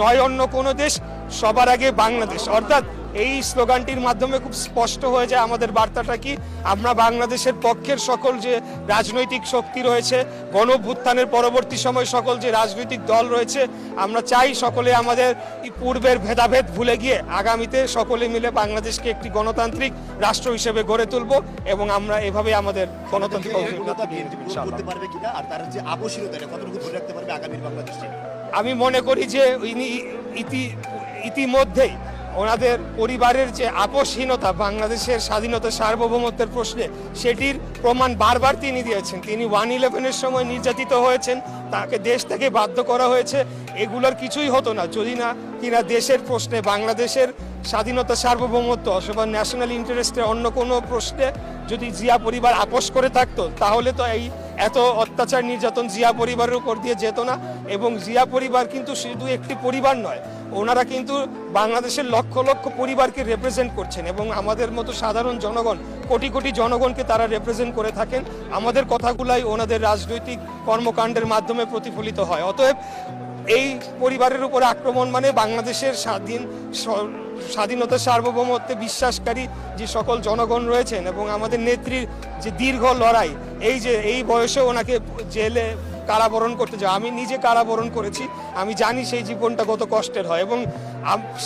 নয় অন্য কোনো দেশ সবার আগে বাংলাদেশ অর্থাৎ এই স্লোগানটির মাধ্যমে খুব স্পষ্ট হয়ে যায় আমাদের বার্তাটা কি আমরা বাংলাদেশের পক্ষের সকল যে রাজনৈতিক শক্তি রয়েছে গণভ্যুত্থানের পরবর্তী সময় সকল যে রাজনৈতিক দল রয়েছে আমরা চাই সকলে আমাদের পূর্বের ভেদাভেদ ভুলে গিয়ে আগামীতে সকলে মিলে বাংলাদেশকে একটি গণতান্ত্রিক রাষ্ট্র হিসেবে গড়ে তুলব এবং আমরা এভাবে আমাদের গণতান্ত্রিক অগ্রযাত্রা নিয়ে বিএনপি যাব, গ্রহণ ইনশাআল্লাহ। করতে পারবে কিনা আর তার যে আবশ্যকতা কতটুকু ধরে রাখতে পারবে আগামীর বাংলাদেশে আমি মনে করি যে ইনি ইতি, ইতিমধ্যেই ওনাদের পরিবারের যে আপসহীনতা বাংলাদেশের স্বাধীনতা সার্বভৌমত্বের প্রশ্নে, সেটির প্রমাণ বারবার তিনি দিয়েছেন। তিনি ওয়ান ইলেভেনের সময় নির্যাতিত হয়েছেন, তাকে দেশ থেকে বাধ্য করা হয়েছে। এগুলোর কিছুই হতো না। যদি না কিনা দেশের প্রশ্নে, বাংলাদেশের স্বাধীনতা, সার্বভৌমত্ব অথবা ন্যাশনাল ইন্টারেস্টের অন্য কোনো প্রশ্নে যদি জিয়া পরিবার আপোষ করে থাকতো, তাহলে তো এই এত অত্যাচার নির্যাতন জিয়া পরিবারের উপর দিয়ে যেত না। এবং জিয়া পরিবার কিন্তু শুধু একটি পরিবার নয়, ওনারা কিন্তু বাংলাদেশের লক্ষ লক্ষ পরিবারকে রিপ্রেজেন্ট করছেন এবং আমাদের মতো সাধারণ জনগণ, কোটি কোটি জনগণকে তারা রিপ্রেজেন্ট করে থাকেন। আমাদের কথাগুলাই ওনাদের রাজনৈতিক কর্মকাণ্ডের মাধ্যমে প্রতিফলিত হয়। অতএব এই পরিবারের উপর আক্রমণ মানে বাংলাদেশের স্বাধীন স্বাধীনতা সার্বভৌমত্বে বিশ্বাসকারী যে সকল জনগণ রয়েছেন এবং আমাদের নেত্রীর যে দীর্ঘ লড়াই, এই যে, এই বয়সে ওনাকে জেলে কারাবরণ করতে যায় আমি নিজে কারাবরণ করেছি, আমি জানি সেই জীবনটা কত কষ্টের হয় এবং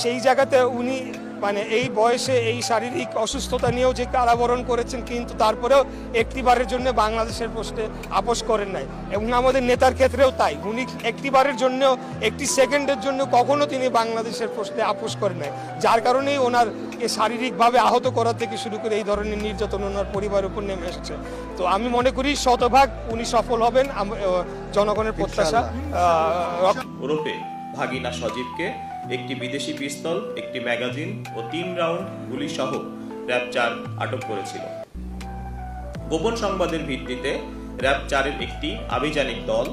সেই জায়গাতে উনি মানে এই বয়সে এই শারীরিক অসুস্থতা নিয়েও যে কারাবরণ করেছেন কিন্তু তারপরেও একটিবারের জন্য বাংলাদেশের প্রশ্নে আপোষ করেন নাই। এবং আমাদের নেতার ক্ষেত্রেও তাই। উনি একটিবারের জন্য একটি সেকেন্ডের জন্য কখনো তিনি বাংলাদেশের প্রশ্নে আপোষ করেন নাই। যার কারণেই ওনার এ শারীরিকভাবে আহত করা থেকে শুরু করে এই ধরনের নির্যাতন ওনার পরিবারের উপর নেমে এসেছে। তো আমি মনে করি শতভাগ উনি সফল হবেন। জনগণের প্রত্যাশা ভাগিনা সজীবকে একটি বিদেশি পিস্তল, একটি ম্যাগাজিন ও তিন রাউন্ড গুলি সহ র্যাব চার আটক করেছিল। গোপন সংবাদের ভিত্তিতে র্যাব চারের একটি আভিযানিক দল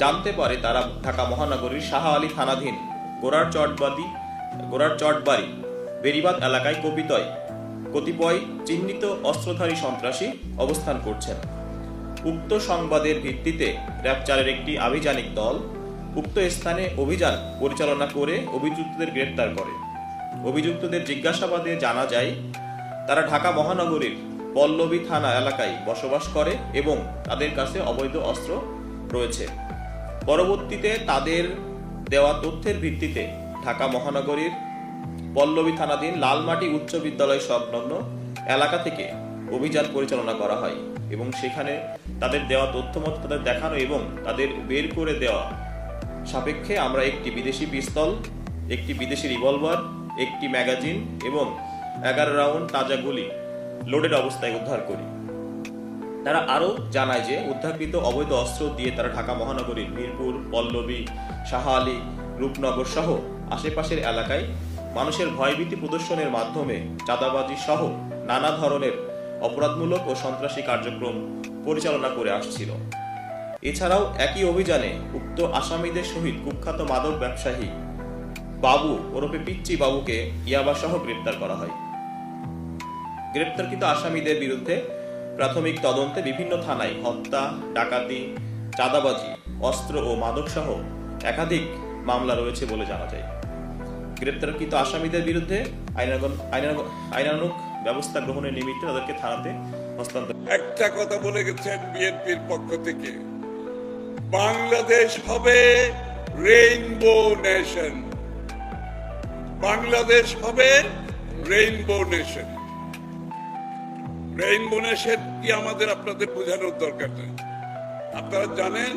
জানতে পারে তারা ঢাকা মহানগরীর শাহ আলী থানাধীন গোড়ার চটবাদী গোড়ার চটবাড়ি, বেরিবাদ এলাকায় কবিতয় কতিপয় চিহ্নিত অস্ত্রধারী সন্ত্রাসী অবস্থান করছেন। উক্ত সংবাদের ভিত্তিতে র্যাপচারের একটি আভিযানিক দল উক্ত স্থানে অভিযান পরিচালনা করে অভিযুক্তদের গ্রেপ্তার করে। অভিযুক্তদের জিজ্ঞাসাবাদে জানা যায়, তারা ঢাকা মহানগরীর পল্লবী থানা এলাকায় বসবাস করে এবং তাদের কাছে অবৈধ অস্ত্র রয়েছে। পরবর্তীতে তাদের দেওয়া তথ্যের ভিত্তিতে ঢাকা মহানগরীর পল্লবী থানাধীন লালমাটি উচ্চ বিদ্যালয় সংলগ্ন এলাকা থেকে অভিযান পরিচালনা করা হয় এবং সেখানে তাদের দেওয়া তথ্য মতো তাদের দেখানো এবং তাদের বের করে দেওয়া সাপেক্ষে আমরা একটি বিদেশি পিস্তল, একটি বিদেশি রিভলভার, একটি ম্যাগাজিন এবং এগারো রাউন্ড তাজা গুলি লোডেড অবস্থায় উদ্ধার করি। তারা আরও জানায় যে উদ্ধারকৃত অবৈধ অস্ত্র দিয়ে তারা ঢাকা মহানগরীর মিরপুর, পল্লবী, শাহালি, রূপনগর সহ আশেপাশের এলাকায় মানুষের ভয়ভীতি প্রদর্শনের মাধ্যমে চাঁদাবাজি সহ নানা ধরনের অপরাধমূলক ও সন্ত্রাসী কার্যক্রম পরিচালনা করে আসছিল। এছাড়াও একই অভিযানে উক্ত আসামিদের সহিত কুখ্যাত মাদক ব্যবসায়ী বাবু ওরফে পিচ্চি বাবুকে ইয়াবা সহ গ্রেপ্তার করা হয়। গ্রেপ্তারকৃত আসামিদের বিরুদ্ধে প্রাথমিক তদন্তে বিভিন্ন থানায় হত্যা, ডাকাতি, চাঁদাবাজি, অস্ত্র ও মাদক সহ একাধিক মামলা রয়েছে বলে জানা যায়। গ্রেপ্তারকৃত আসামিদের বিরুদ্ধে আইনানুগ ব্যবস্থা গ্রহণের নিমিত্তে তাদেরকে থানাতে হস্তান্তর একটা কথা বলে গেছেন বিএনপির পক্ষ থেকে। বাংলাদেশ হবে রেইনবো নেশন বাংলাদেশ হবে রেইনবো নেশন রেইনবো নেশন কি আমাদের আপনাদের বোঝানোর দরকার নেই। আপনারা জানেন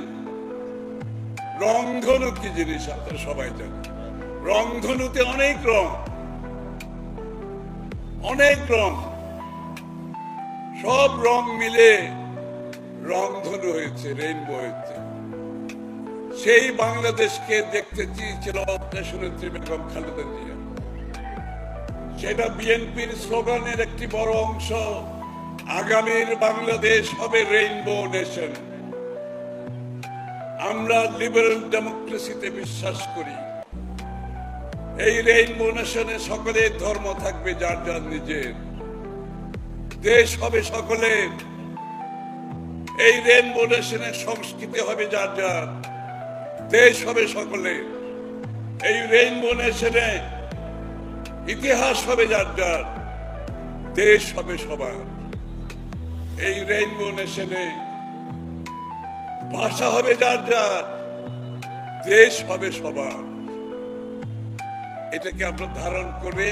রংধনু কি জিনিস আপনারা সবাই জানেন। রংধনুতে অনেক রং। অনেক রং। সব রং মিলে রংধনু হয়েছে রেইনবো হয়েছে। সেই বাংলাদেশকে দেখতে চেয়েছিল দেশনেত্রী বেগম খালেদা জিয়া। সেটা বিএনপির স্লোগানের একটি বড় অংশ। আগামীর বাংলাদেশ হবে রেইনবো নেশন। আমরা লিবারেল ডেমোক্রেসিতে বিশ্বাস করি। এই রেইনবো নেশনে সকলের ধর্ম থাকবে, যার যার নিজের। দেশ হবে সকলের। এই রেনবো নেশনের সংস্কৃতি হবে যার যার। দেশ হবে সকলের এই রেইনবো নেশনে ইতিহাস হবে যার যার, দেশ হবে সবার। এই রেইনবো নেশনে ভাষা হবে যার যার, দেশ হবে সবার। এটাকে আমরা ধারণ করে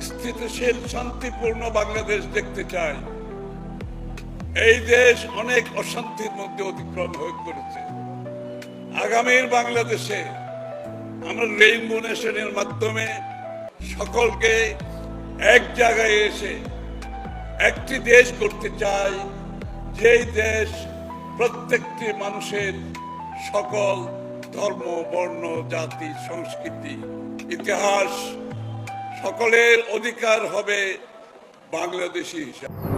স্থিতিশীল, শান্তিপূর্ণ বাংলাদেশ দেখতে চাই। এই দেশ অনেক অশান্তির মধ্যে অতিক্রম হয়ে করেছে আগামীর বাংলাদেশে আমরা রেইনবো নেশনের মাধ্যমে সকলকে এক জায়গায় এসে একটি দেশ করতে চাই, যেই দেশ প্রত্যেকটি মানুষের সকল ধর্ম, বর্ণ, জাতি, সংস্কৃতি, ইতিহাস সকলের অধিকার হবে বাংলাদেশি হিসাবে।